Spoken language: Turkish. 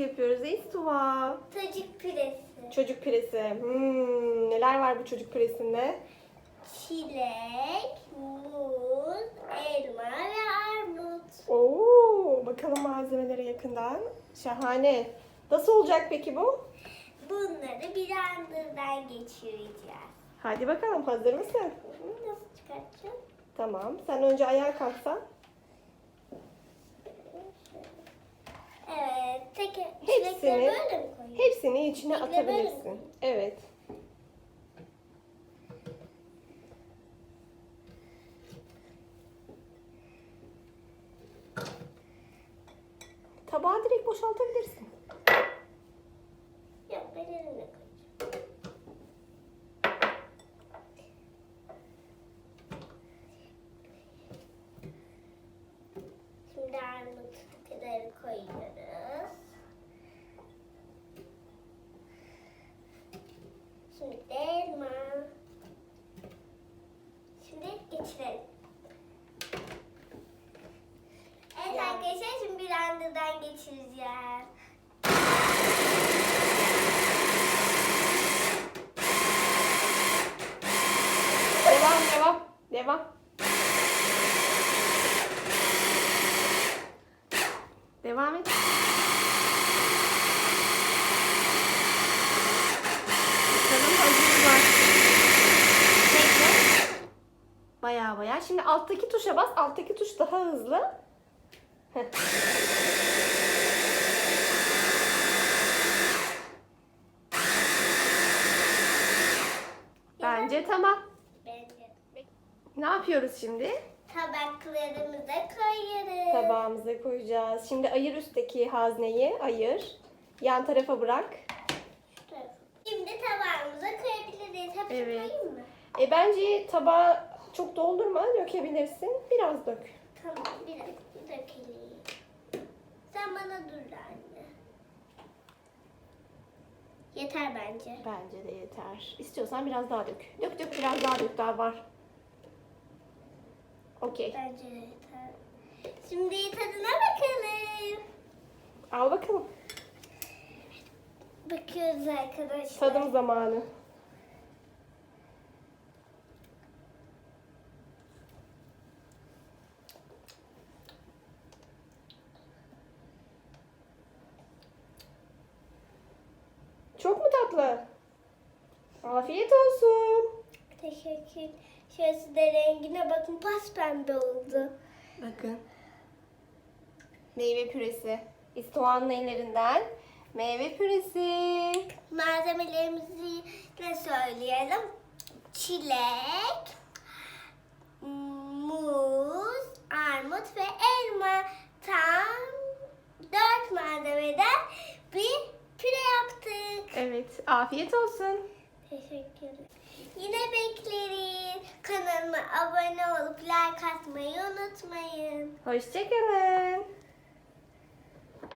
yapıyoruz Estuva? Çocuk püresi. Çocuk püresi. Hmm, neler var bu çocuk püresinde? Çilek, muz, elma ve armut. Oo, bakalım malzemelere yakından. Şahane. Nasıl olacak peki bu? Bunları bir blenderdan geçireceğiz. Hadi bakalım hazır mısın? Bunu nasıl çıkartacağım? Tamam. Sen önce ayağa kalksan. Evet. Tek çilekleri Hepsini, böyle mi hepsini içine atabilirsin. Evet. Tabağı direkt boşaltabilirsin. Şimdi elma. Şimdi geçirelim. Evet arkadaşlar şimdi bir blenderdan geçireceğiz. Devam, devam, devam. Devam et. Bakalım hazır var. Bekle. Baya baya. Şimdi alttaki tuşa bas. Alttaki tuş daha hızlı. Bence tamam. Bence. Ne yapıyoruz şimdi? Tabaklarımıza koyuyoruz. Tabağımıza koyacağız. Şimdi ayır üstteki hazneyi. Ayır. Yan tarafa bırak. Şimdi tabağımıza koyabiliriz. Hepsini Evet. koyayım mı? E bence tabağı çok doldurma. Dökebilirsin. Biraz dök. Tamam bir dakika dökelim. Sen bana dur anne. Yeter bence. Bence de yeter. İstiyorsan biraz daha dök. Dök dök biraz daha dök. Daha var. Okey. Bence de yeter. Şimdi tadına bakalım. Al bakalım. Bakıyoruz arkadaşlar. Tadım zamanı. Çok mu tatlı? Afiyet olsun. Teşekkür. Şurası da rengine bakın pas pembe oldu. Bakın. Meyve püresi. İstoğan'ın ellerinden meyve püresi. Malzemelerimizi de söyleyelim. Çilek, muz, armut ve elma. Tam dört malzemeden bir püre yaptık. Evet, afiyet olsun. Teşekkür ederim. Yine bekleriz. Kanalıma abone olup like atmayı unutmayın. Hoşçakalın.